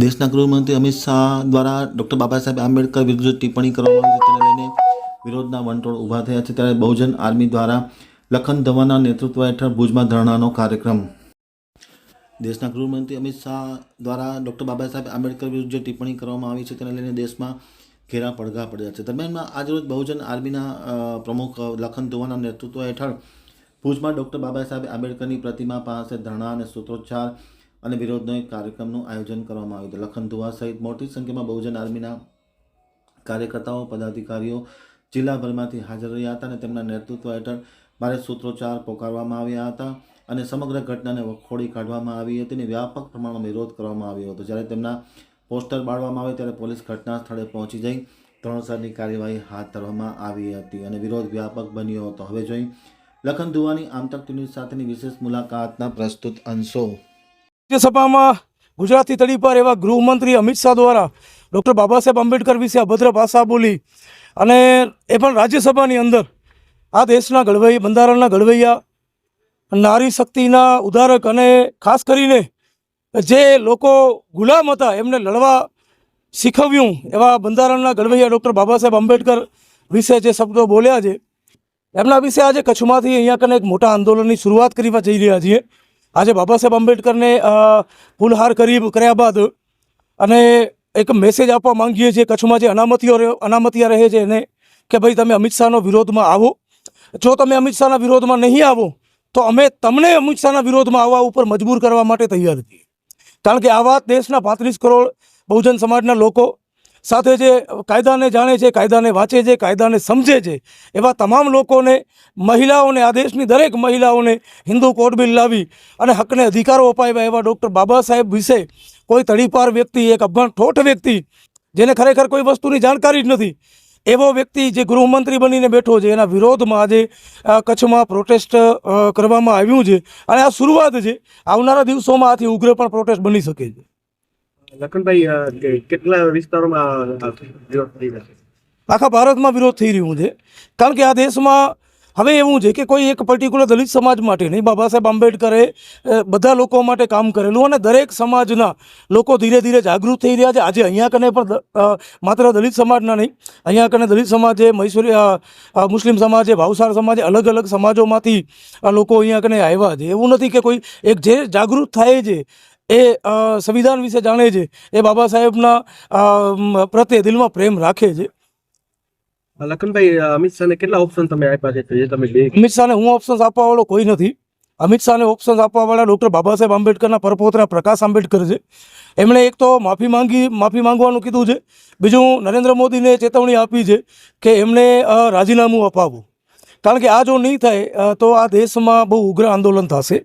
દેશના ગૃહમંત્રી અમિત શાહ દ્વારા ડૉક્ટર બાબા સાહેબ આંબેડકર વિરુદ્ધ ટિપ્પણી કરવામાં આવી છે. તેને લઈને વિરોધના વંટોળ ઊભા થયા છે. ત્યારે બહુજન આર્મી દ્વારા લખન ધવાના નેતૃત્વ હેઠળ ભુજમાં ધરણાનો કાર્યક્રમ. દેશના ગૃહમંત્રી અમિત શાહ દ્વારા ડૉક્ટર બાબા સાહેબ આંબેડકર વિરુદ્ધ જે ટિપ્પણી કરવામાં આવી છે, તેને લઈને દેશમાં ઘેરા પડઘા પડ્યા છે. દરમિયાનમાં આજરોજ બહુજન આર્મીના પ્રમુખ લખન ધુવાના નેતૃત્વ હેઠળ ભુજમાં ડૉક્ટર બાબા સાહેબ આંબેડકરની પ્રતિમા પાસે ધરણા અને સૂત્રોચ્ચાર અને વિરોધનો એક કાર્યક્રમનું આયોજન કરવામાં આવ્યું હતું. લખન ધુવા સહિત મોટી સંખ્યામાં બહુજન આર્મીના કાર્યકર્તાઓ, પદાધિકારીઓ જિલ્લાભરમાંથી હાજર રહ્યા હતા અને તેમના નેતૃત્વ હેઠળ ભારે સૂત્રોચ્ચાર પોકારવામાં આવ્યા હતા અને સમગ્ર ઘટનાને વખોડી કાઢવામાં આવી હતી અને વ્યાપક પ્રમાણમાં વિરોધ કરવામાં આવ્યો હતો. જ્યારે તેમના પોસ્ટર બાળવામાં આવે ત્યારે પોલીસ ઘટના સ્થળે પહોંચી જઈ ધોરણસરની કાર્યવાહી હાથ ધરવામાં આવી હતી અને વિરોધ વ્યાપક બન્યો હતો. હવે જોઈ લખન ધુવાની આમતક ન્યૂઝ સાથેની વિશેષ મુલાકાતના પ્રસ્તુત અંશો રાજ્યસભામાં ગુજરાતી તડી પર એવા ગૃહમંત્રી અમિત શાહ દ્વારા ડૉક્ટર બાબા સાહેબ આંબેડકર વિશે અભદ્ર ભાષા બોલી અને એ પણ રાજ્યસભાની અંદર આ દેશના ઘડવૈયા બંધારણના ઘડવૈયા નારી શક્તિના ઉદારક અને ખાસ કરીને જે લોકો ગુલામ હતા એમને લડવા શીખવ્યું એવા બંધારણના ઘડવૈયા ડૉક્ટર બાબા સાહેબ આંબેડકર વિશે જે શબ્દો બોલ્યા છે, એમના વિશે આજે કચ્છમાંથી અહીંયા કને એક મોટા આંદોલનની શરૂઆત કરવા જઈ રહ્યા છીએ. આજે બાબા સાહેબ આંબેડકરને ફૂલહાર કરી, કર્યા બાદ અને એક મેસેજ આપવા માંગીએ છીએ, કચ્છમાં જે અનામતીઓ અનામતીયા રહે છે એને, કે ભાઈ તમે અમિત શાહનો વિરોધમાં આવો. જો તમે અમિત શાહના વિરોધમાં નહીં આવો, તો અમે તમને અમિત શાહના વિરોધમાં આવવા ઉપર મજબૂર કરવા માટે તૈયાર છીએ. કારણ કે આ વાત દેશના પાંત્રીસ કરોડ બહુજન સમાજના લોકો સાથે જે કાયદાને જાણે છે, કાયદાને વાંચે છે, કાયદાને સમજે છે, એવા તમામ લોકોને, મહિલાઓને, આ દેશની દરેક મહિલાઓને હિન્દુ કોડ બિલ લાવી અને હકને અધિકારો અપાવ્યા એવા ડૉક્ટર બાબા સાહેબ વિશે કોઈ તડીપાર વ્યક્તિ, એક અભણ ઠોઠ વ્યક્તિ, જેને ખરેખર કોઈ વસ્તુની જાણકારી જ નથી, એવો વ્યક્તિ જે ગૃહમંત્રી બનીને બેઠો છે, એના વિરોધમાં આજે કચ્છમાં પ્રોટેસ્ટ કરવામાં આવ્યું છે. અને આ શરૂઆત છે. આવનારા દિવસોમાં આથી ઉગ્ર પણ પ્રોટેસ્ટ બની શકે છે. આખા ભારતમાં વિરોધ થઈ રહ્યું છે. કારણ કે આ દેશમાં હવે એવું છે કે કોઈ એક પર્ટિક્યુલર દલિત સમાજ માટે નહીં. બાબા સાહેબ આંબેડકરે બધા લોકો માટે કામ કરેલું અને દરેક સમાજના લોકો ધીરે ધીરે જાગૃત થઈ રહ્યા છે. આજે અહીંયા કને પણ માત્ર દલિત સમાજના નહીં. અહીંયા કને દલિત સમાજે, મૈસૂરી મુસ્લિમ સમાજે ભાવસાર સમાજે અલગ અલગ સમાજોમાંથી લોકો અહીંયા કને આવ્યા છે. એવું નથી કે કોઈ એક જે જાગૃત થાય છે એ અ, સંવિધાન વિશે જાણે છે. એ બાબા સાહેબના પ્રત્યે દિલમાં પ્રેમ રાખે છે. લખનભાઈ અમિત શાહને કેટલા ઓપ્શન તમે આપ્યા છે? જે તમે અમિત શાહને હું ઓપ્શન્સ આપવાવાળો કોઈ નથી. અમિત શાહને ઓપ્શન્સ આપવાવાળા ડૉક્ટર બાબા સાહેબ આંબેડકરના પરપોતરા પ્રકાશ આંબેડકર છે. એમણે એક તો માફી માંગી માફી માંગવાનું કીધું છે. બીજું નરેન્દ્ર મોદીને ચેતવણી આપી છે કે એમને રાજીનામું અપાવવું કારણ કે આ જો નહીં થાય તો આ દેશમાં બહુ ઉગ્ર આંદોલન થશે.